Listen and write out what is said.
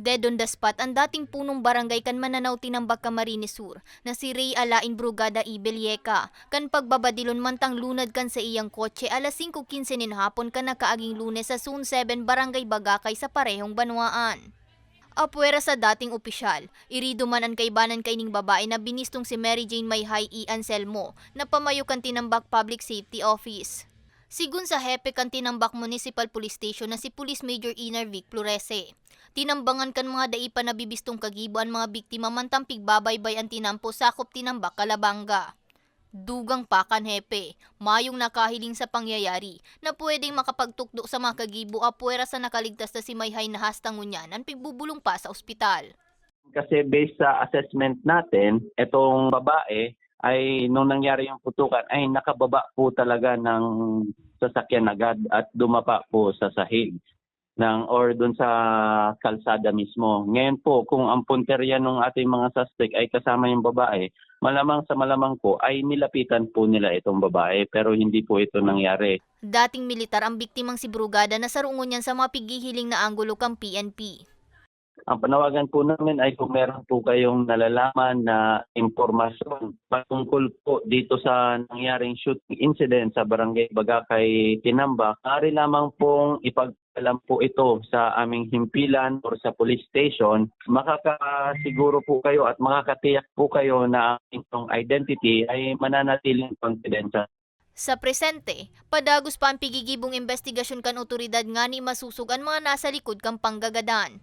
Dead on the spot ang dating punong barangay kan Mananaw Tinambak Camarines Sur na si Ray Alain Brugada Ibelieka kan pagbabadilon mantang lunad kan sa iyang kotse alas 5.15 nin hapon kan nakaaging lunes sa Zone 7 Barangay Bagakay sa parehong banwaan. Apwera sa dating opisyal, irido man ang kaibanan kay ning babae na binistong si Mary Jane Mayhay E. Anselmo na pamayo kan Tinambak Public Safety Office. Sigun sa hepe kan Tinambak Municipal Police Station na si Police Major Inar Vic Florese. Tinambangan kan mga daipa na bibistong kagibo ang mga biktima mantang pigbabaybay ang tinampo sakop Tinambak Kalabanga. Dugang pa kan hepe, mayong nakahiling sa pangyayari na pwedeng makapagtukdo sa mga kagibo apwera sa nakaligtas na si Mayhay na hastangunyan ang pigbubulong pa sa ospital. Kasi based sa assessment natin, itong babae ay nung nangyari yung putukan ay nakababa po talaga ng sasakyan agad at dumapa po sa sahig ng or doon sa kalsada mismo. Ngayon po, kung ang punterya ng ating mga suspect ay kasama yung babae, malamang sa malamang po ay nilapitan po nila itong babae pero hindi po ito nangyari. Dating militar ang biktimang si Brugada na sarungon niyan sa mga pigihiling na anggulo kang PNP. Ang panawagan po namin ay kung meron po kayong nalalaman na impormasyon patungkol po dito sa nangyaring shooting incident sa Barangay Bagakay, Tinambak, maaari lamang pong ipag-alam po ito sa aming himpilan or sa police station. Makakasiguro po kayo at makakatiyak po kayo na ang inyong identity ay mananatiling confidential. Sa presente, padagos pa ang pigigibong investigasyon kan otoridad nga ni masusug ang mga nasa likod kang panggagadan.